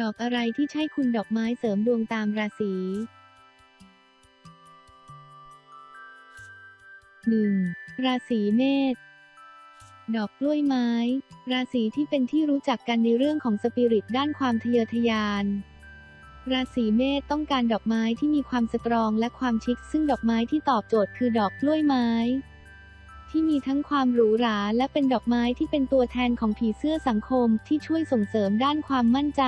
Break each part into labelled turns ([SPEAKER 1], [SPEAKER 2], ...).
[SPEAKER 1] ดอกอะไรที่ใช่คุณดอกไม้เสริมดวงตามราศี 1. ราศีเมษดอกกล้วยไม้ ราศีที่เป็นที่รู้จักกันในเรื่องของสปิริตด้านความทะเยอทะยาน ราศีเมษต้องการดอกไม้ที่มีความสตรองและความชิคซึ่งดอกไม้ที่ตอบโจทย์คือดอกกล้วยไม้ ที่มีทั้งความหรูหราและเป็นดอกไม้ที่เป็นตัวแทนของผีเสื้อสังคมที่ช่วยส่งเสริมด้านความมั่นใจ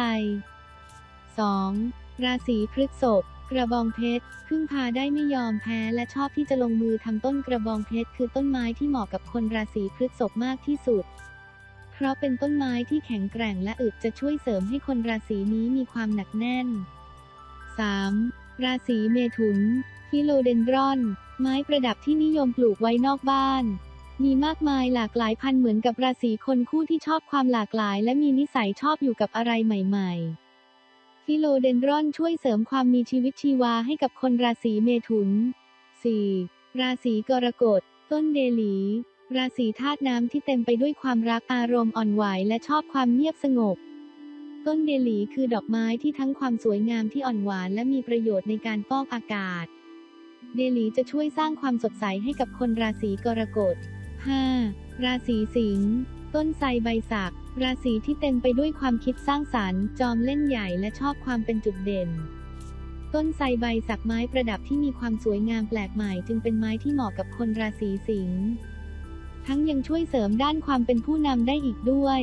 [SPEAKER 1] 2. ราศีพฤษภกระบองเพชรพึ่งพาได้ไม่ยอมแพ้และชอบที่จะลงมือทำต้นกระบองเพชรคือต้นไม้ที่เหมาะกับคนราศีพฤษภมากที่สุด เพราะเป็นต้นไม้ที่แข็งแกร่งและอึดจะช่วยเสริมให้คนราศีนี้มีความหนักแน่น 3. ราศีเมถุน ฟิโลเดนดรอน ไม้ประดับที่นิยมปลูกไว้นอกบ้าน มีมากมายหลากหลายพันเหมือนกับราศีคนคู่ที่ชอบความหลากหลาย และมีนิสัยชอบอยู่กับอะไรใหม่ ๆ ฟิโลเดนดรอนช่วยเสริมความมีชีวิตชีวาให้กับคนราศีเมถุน 4. ราศีกรกฎ ต้นเดลี ราศีธาตุน้ำที่เต็มไปด้วยความรักอารมณ์อ่อนไหวและชอบความเงียบสงบ ต้นเดลีคือดอกไม้ที่ทั้งความสวยงามที่อ่อนหวานและมีประโยชน์ในการฟอกอากาศ เดลีจะช่วยสร้างความสดใสให้กับคนราศีกรกฎ 5. ราศีสิงห์ต้นไทรใบสัก ราศีที่เต็มไปด้วยความคิดสร้างสรรค์ จอมเล่นใหญ่และชอบความเป็นจุดเด่น ต้นไทรใบสักไม้ประดับที่มีความสวยงามแปลกใหม่จึงเป็นไม้ที่เหมาะกับคนราศีสิงห์ทั้งยังช่วยเสริมด้านความเป็นผู้นำได้อีกด้วย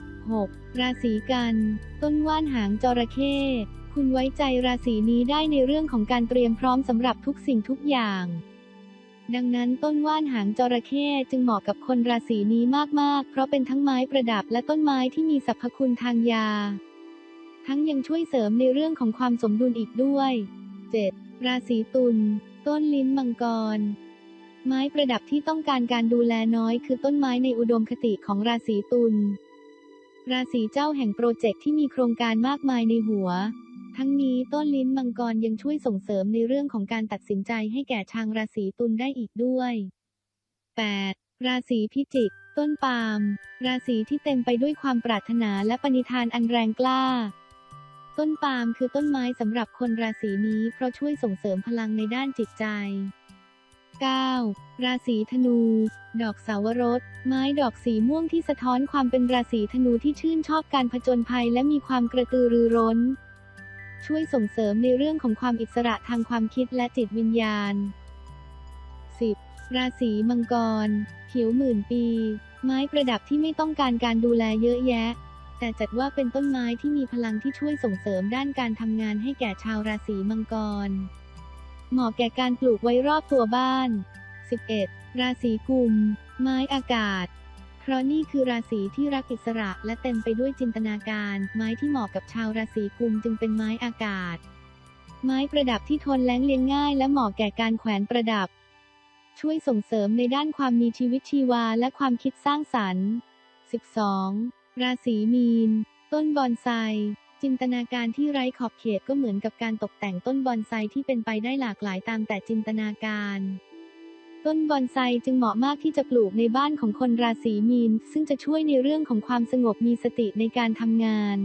[SPEAKER 1] 6. ราศีกัน ต้นว่านหางจระเข้ คุณไว้ใจราศีนี้ได้ในเรื่องของการเตรียมพร้อมสำหรับทุกสิ่งทุกอย่าง ดังนั้นต้นว่านหางจระเข้จึงเหมาะกับคนราศีนี้มากๆ เพราะเป็นทั้งไม้ประดับและต้นไม้ที่มีสรรพคุณทางยา ทั้งยังช่วยเสริมในเรื่องของความสมดุลอีกด้วย 7. ราศีตุลต้นลิ้นมังกร ไม้ประดับที่ต้องการการดูแลน้อย คือต้นไม้ในอุดมคติของราศีตุลราศีเจ้าแห่งโปรเจกต์ที่มีโครงการมากมายในหัว ทั้งนี้ต้นลิ้นมังกรยังช่วยส่งเสริมในเรื่องของการตัดสินใจให้แก่ชางราศีตุลได้อีกด้วย 8. ราศีพิจิก ต้นปาล์มราศีที่เต็มไปด้วยความปรารถนาและปณิธานอันแรงกล้า ต้นปาล์มคือต้นไม้สำหรับคนราศีนี้เพราะช่วยส่งเสริมพลังในด้านจิตใจ 9. ราศีธนู ดอกสาวรส ไม้ดอกสีม่วงที่สะท้อนความเป็นราศีธนูที่ชื่นชอบการผจญภัยและมีความกระตือรือร้น ช่วยส่งเสริมในเรื่องของความอิสระทางความคิดและจิตวิญญาณ 10. ราศีมังกรเขียวหมื่นปี ไม้ประดับที่ไม่ต้องการการดูแลเยอะแยะ แต่จัดว่าเป็นต้นไม้ที่มีพลังที่ช่วยส่งเสริมด้านการทำงานให้แก่ชาวราศีมังกร เหมาะแก่การปลูกไว้รอบตัวบ้าน 11. ราศีกุม ไม้อากาศ เพราะนี่คือราศีที่รักอิสระและเต็มไปด้วยจินตนาการ ไม้ที่เหมาะกับชาวราศีกุมจึงเป็นไม้อากาศ ไม้ประดับที่ทนแล้งเลี้ยงง่าย และเหมาะแก่การแขวนประดับ ช่วยส่งเสริมในด้านความมีชีวิตชีวาและความคิดสร้างสรรค์ 12. ราศีมีน ต้นบอนไซจินตนาการที่ไร้ขอบเขตก็เหมือนกับการตกแต่งต้นบอนไซที่เป็นไปได้หลากหลายตามแต่จินตนาการ ต้นบอนไซจึงเหมาะมากที่จะปลูกในบ้านของคนราศีมีน ซึ่งจะช่วยในเรื่องของความสงบมีสติในการทำงาน